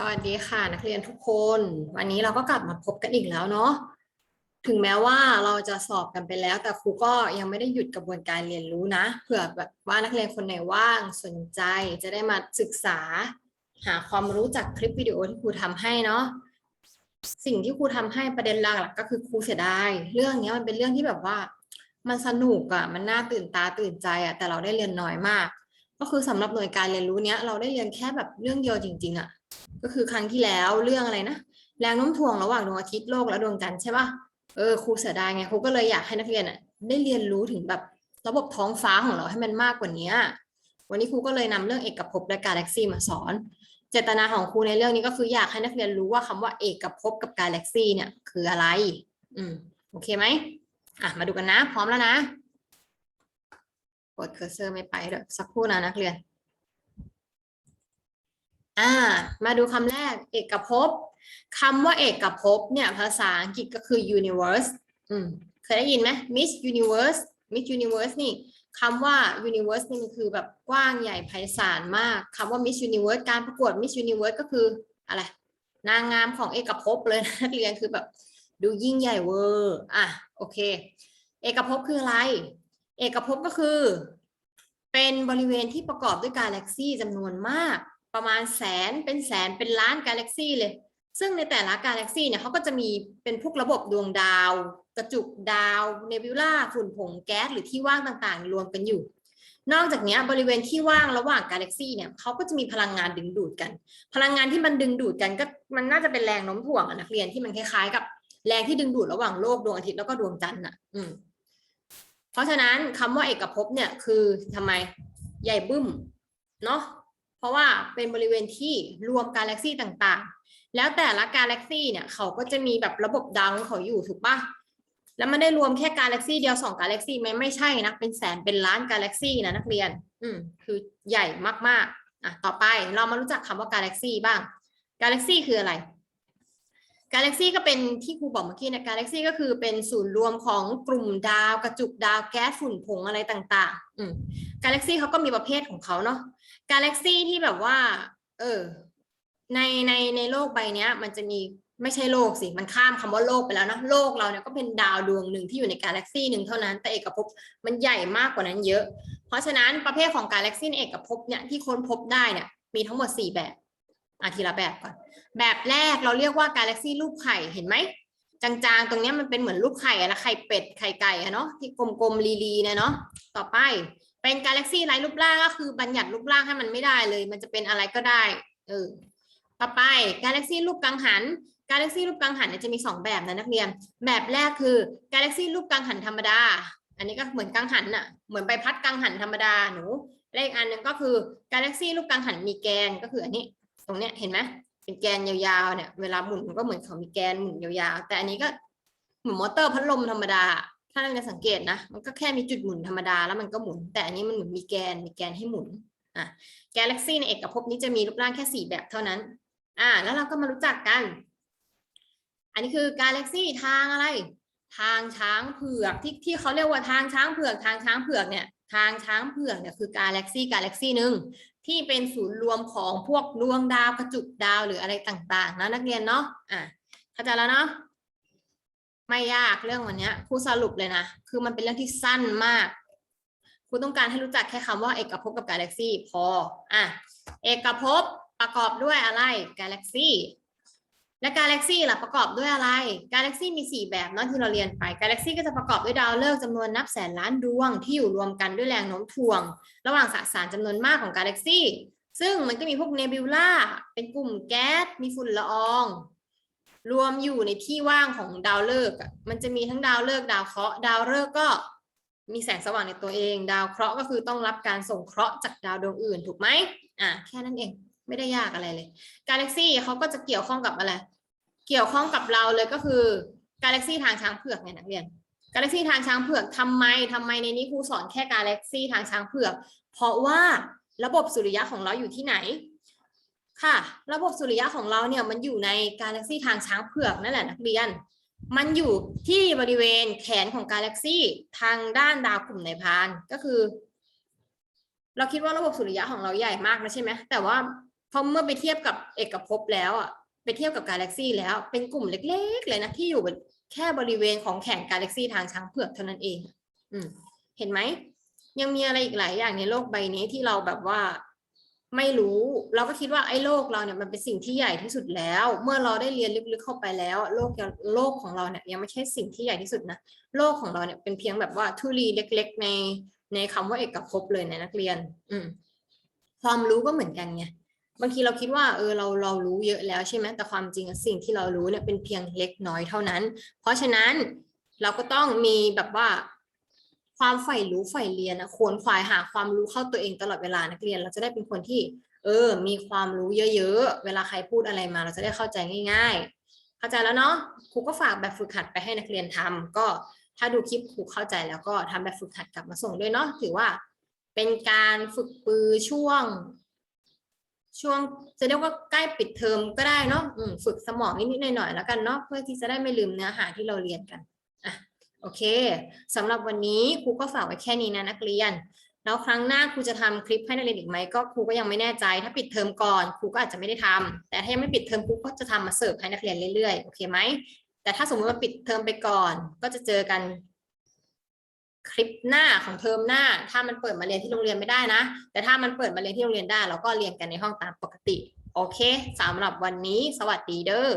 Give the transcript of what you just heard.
สวัสดีค่ะ นักเรียนทุกคน วันนี้เราก็กลับมาพบกันอีกแล้วเนาะถึงแม้ว่าเราจะสอบกันไปแล้ว แต่ครูก็ยังไม่ได้หยุดกระบวนการเรียนรู้นะเผื่อแบบว่านักเรียนคนไหนว่างสนใจจะได้มาศึกษา หาความรู้จากคลิปวิดีโอที่ครูทำให้เนาะสิ่งที่ครูทำให้ประเด็นหลักก็คือครูเสียดายเรื่องนี้มันเป็นเรื่องที่แบบว่า มันสนุกอะ่ะมันน่าตื่นตาตื่นใจอะ่ะแต่เราได้เรียนน้อยมาก ก็คือสำหรับหน่วยการเรียนรู้เนี้ยเราได้เรียนแค่แบบเรื่องเดียวจริง ๆอะ่ะ ก็คือครั้งที่แล้วเรื่องอะไรนะแรงโน้มถ่วงระหว่างดวงอาทิตย์โลกและดวงจันทร์ใช่ปะเออครูเสียดายไงครูก็เลยอยากให้นักเรียนอะได้เรียนรู้ถึงแบบระบบท้องฟ้าของเราให้มันมากกว่านี้วันนี้ครูก็เลยนำเรื่องเอกภพและกาแล็กซี่มาสอน เจตนาของครูในเรื่องนี้ก็คืออยากให้นักเรียนรู้ว่าคำว่าเอกภพกับกาแล็กซี่เนี่ยคืออะไร อืมโอเคไหมอะมาดูกันนะ พร้อมแล้วนะกดเคอร์เซอร์ไม่ไปเดี๋ยวสักครู่นะนักเรียน อ่ามาดูคำแรกเอกภพคำว่าเอกภพเนี่ยภาษาอังกฤษก็คือ universe อืมเคยได้ยินไหม Miss Universe Miss Universe นี่คำว่า universe นี่มันคือแบบกว้างใหญ่ไพศาลมากคำว่า Miss Universe การประกวด Miss Universe ก็คืออะไร นางงามของเอกภพเลยนะนักเรียนคือแบบดูยิ่งใหญ่เวอร์อะโอเค เอกภพคืออะไร เอกภพก็คือ เป็นบริเวณที่ประกอบด้วยกาแล็กซี่จำนวนมาก ประมาณแสนเป็นแสนเป็นล้านกาแล็กซี่เลย ซึ่งในแต่ละกาแล็กซี่เนี่ยเขาก็จะมีเป็นพวกระบบดวงดาว กระจุกดาวเนบิวลาฝุ่นผงแก๊สหรือที่ว่างต่างๆ รวมกันอยู่ นอกจากนี้บริเวณที่ว่างระหว่างกาแล็กซี่เนี่ยเขาก็จะมีพลังงานดึงดูดกัน พลังงานที่มันดึงดูดกันก็มันน่าจะเป็นแรงโน้มถ่วงนักเรียนที่มันคล้ายๆ กับแรงที่ดึงดูดระหว่างโลกดวงอาทิตย์แล้วก็ดวงจันทร์น่ะ อืมเพราะฉะนั้นคำว่าเอกภพเนี่ยคือทำไมใหญ่บึ้มเนาะ เพราะว่าเป็นบริเวณที่รวมกาแล็กซี่ต่างๆ แล้วแต่ละกาแล็กซี่เนี่ยเขาก็จะมีแบบระบบดาวของเขาอยู่ถูกปะแล้วมันได้รวมแค่กาแล็กซี่เดียวสองกาแล็กซี่ไหมไม่ใช่นะ เป็นแสนเป็นล้านกาแล็กซี่นะนักเรียน อืมคือใหญ่มากๆอะต่อไปเรามารู้จักคำว่ากาแล็กซี่บ้างกาแล็กซี่คืออะไร กาแล็กซี่ก็เป็นที่ครูบอกเมื่อกี้นะกาแล็กซี่ก็คือเป็นศูนย์รวมของกลุ่มดาวกระจุกดาวแก๊สฝุ่นผงอะไรต่างๆ อืมกาแล็กซี่เขาก็มีประเภทของเขาเนาะกาแล็กซี่ที่แบบว่า เออ ในในในโลกใบเนี้ยมันจะมีไม่ใช่โลกสิ มันข้ามคำว่าโลกไปแล้วนะโลกเราเนี่ยก็เป็นดาวดวงหนึ่งที่อยู่ในกาแล็กซี่หนึ่งเท่านั้น แต่เอกภพมันใหญ่มากกว่านั้นเยอะ เพราะฉะนั้นประเภทของกาแล็กซี่ในเอกภพเนี่ยที่ค้นพบได้เนี่ยมีทั้งหมดสี่แบบ อะทีละแบบก่อน แบบแรกเราเรียกว่ากาแล็กซี่รูปไข่เห็นไหมจางๆ ตรงเนี้ยมันเป็นเหมือนรูปไข่อะไข่เป็ดไข่ไก่อะเนาะที่กลมๆลีๆเนี่ยเนาะต่อไปเป็นกาแล็กซี่ไร้รูปร่างก็คือบัญญัติรูปร่างให้มันไม่ได้เลย มันจะเป็นอะไรก็ได้เออต่อไปกาแล็กซี่รูปกังหันกาแล็กซี่รูปกังหันจะมีสองแบบนะนักเรียน แบบแรกคือกาแล็กซี่รูปกังหันธรรมดา อันนี้ก็เหมือนกังหันน่ะเหมือนใบพัดกังหันธรรมดาหนูเลขอันหนึ่งก็คือกาแล็กซี่รูปกังหันมีแกนก็คืออันนี้ ตรงเนี้ยเห็นไหมเป็นแกนยาวๆเนี่ยเวลาหมุนมันก็เหมือนเขามีแกนหมุนยาวๆ แต่อันนี้ก็เหมือนมอเตอร์พัดลมธรรมดา ถ้าเราจะสังเกตนะมันก็แค่มีจุดหมุนธรรมดาแล้วมันก็หมุน แต่อันนี้มันเหมือนมีแกนมีแกนให้หมุนอะกาแล็กซี่ในเอกภพนี้จะมีรูปร่างแค่สี่แบบเท่านั้นอ่าแล้วเราก็มารู้จักกัน อันนี้คือกาแล็กซี่ทางอะไร ทางช้างเผือกที่ที่เขาเรียกว่าทางช้างเผือกทางช้างเผือกเนี่ย ทางช้างเผือกเนี่ยคือกาแล็กซี่กาแล็กซี่หนึ่งที่เป็นศูนย์รวมของพวกดวงดาวกระจุกดาวหรืออะไรต่างๆนะนักเรียนเนาะอะเข้าใจแล้วเนาะไม่ยากเรื่องวันนี้ครูสรุปเลยนะ คือมันเป็นเรื่องที่สั้นมากครูต้องการให้รู้จักแค่คำว่าเอกภพกับกาแล็กซี่พออะเอกภพประกอบด้วยอะไรกาแล็กซี่ และกาแล็กซี่ล่ะประกอบด้วยอะไร กาแล็กซี่มี 4 แบบเนาะที่เราเรียนไป กาแล็กซี่ก็จะประกอบด้วยดาวฤกษ์จำนวนนับแสนล้านดวงที่อยู่รวมกันด้วยแรงโน้มถ่วง ระหว่างสสารจำนวนมากของกาแล็กซี่ ซึ่งมันก็มีพวกเนบิวลาเป็นกลุ่มแก๊ส มีฝุ่นละออง รวมอยู่ในที่ว่างของดาวฤกษ์มันจะมีทั้งดาวฤกษ์ดาวเคราะห์ ดาวฤกษ์ก็มีแสงสว่างในตัวเอง ดาวเคราะห์ก็คือต้องรับการส่งเคราะห์จากดาวดวงอื่นถูกไหมอะแค่นั้นเอง ไม่ได้ยากอะไรเลยกาแล็กซี่เขาก็จะเกี่ยวข้องกับอะไร เกี่ยวข้องกับเราเลยก็คือกาแล็กซี่ทางช้างเผือกไงนักเรียนกาแล็กซี่ทางช้างเผือกทำไมทำไมในนี้ครูสอนแค่กาแล็กซี่ทางช้างเผือก เพราะว่าระบบสุริยะของเราอยู่ที่ไหน ค่ะ ระบบสุริยะของเราเนี่ยมันอยู่ในกาแล็กซี่ทางช้างเผือกนั่นแหละนักเรียน มันอยู่ที่บริเวณแขนของกาแล็กซี่ทางด้านดาวกลุ่มในพานก็คือ เราคิดว่าระบบสุริยะของเราใหญ่มากนะใช่ไหมแต่ว่า พราะเมื่อไปเทียบกับเอกภพแล้วอะไปเทียบกับกาแล็กซี่แล้ว เป็นกลุ่มเล็ก ๆ เลยนะที่อยู่แค่บริเวณของแข่งกาแล็กซี่ทางช้างเผือกเท่านั้นเอง อืม เห็นไหม ยังมีอะไรอีกหลายอย่างในโลกใบนี้ที่เราแบบว่าไม่รู้ เราก็คิดว่าไอ้โลกเราเนี่ยมันเป็นสิ่งที่ใหญ่ที่สุดแล้ว เมื่อเราได้เรียนลึกๆเข้าไปแล้ว โลกโลกของเราเนี่ยยังไม่ใช่สิ่งที่ใหญ่ที่สุดนะโลกของเราเนี่ยเป็นเพียงแบบว่าทุลีเล็ก ๆ ในในคำว่าเอกภพเลยนะนักเรียน อืมความรู้ก็เหมือนกันไง บางทีเราคิดว่าเออเราเรารู้เยอะแล้วใช่ไหมแต่ความจริงสิ่งที่เรารู้เนี่ยเป็นเพียงเล็กน้อยเท่านั้น เพราะฉะนั้นเราก็ต้องมีแบบว่า ความใฝ่รู้ใฝ่เรียนนะควรควายหาความรู้เข้าตัวเองตลอดเวลานักเรียน เราจะได้เป็นคนที่ เออ มีความรู้เยอะๆเวลาใครพูดอะไรมา เราจะได้เข้าใจง่าย ๆ เข้าใจแล้วเนาะครูก็ฝากแบบฝึกหัดไปให้นักเรียนทำก็ถ้าดูคลิปครูเข้าใจแล้วก็ทำแบบฝึกหัดกลับมาส่งด้วยเนาะถือว่า เป็นการฝึกปือช่วง ช่วงจะเรียกว่าใกล้ปิดเทอมก็ได้เนาะฝึกสมองนิดๆหน่อยๆแล้วกันเนาะเพื่อที่จะได้ไม่ลืมเนื้อหาที่เราเรียนกันอะโอเคสำหรับวันนี้ครูก็ฝากไว้แค่นี้นะนักเรียน แล้วครั้งหน้าครูจะทำคลิปให้นักเรียนอีกไหมก็ครูก็ยังไม่แน่ใจ ถ้าปิดเทอมก่อนครูก็อาจจะไม่ได้ทำแต่ถ้ายังไม่ปิดเทอมครูก็จะทำมาเสิร์ฟให้นักเรียนเรื่อยๆโอเคไหมแต่ถ้าสมมติว่าปิดเทอมไปก่อน ก็จะเจอกัน คลิปหน้าของเทอมหน้า ถ้ามันเปิดมาเรียนที่โรงเรียนไม่ได้นะ แต่ถ้ามันเปิดมาเรียนที่โรงเรียนได้ เราก็เรียนกันในห้องตามปกติ โอเคสำหรับวันนี้ สวัสดีเด้อ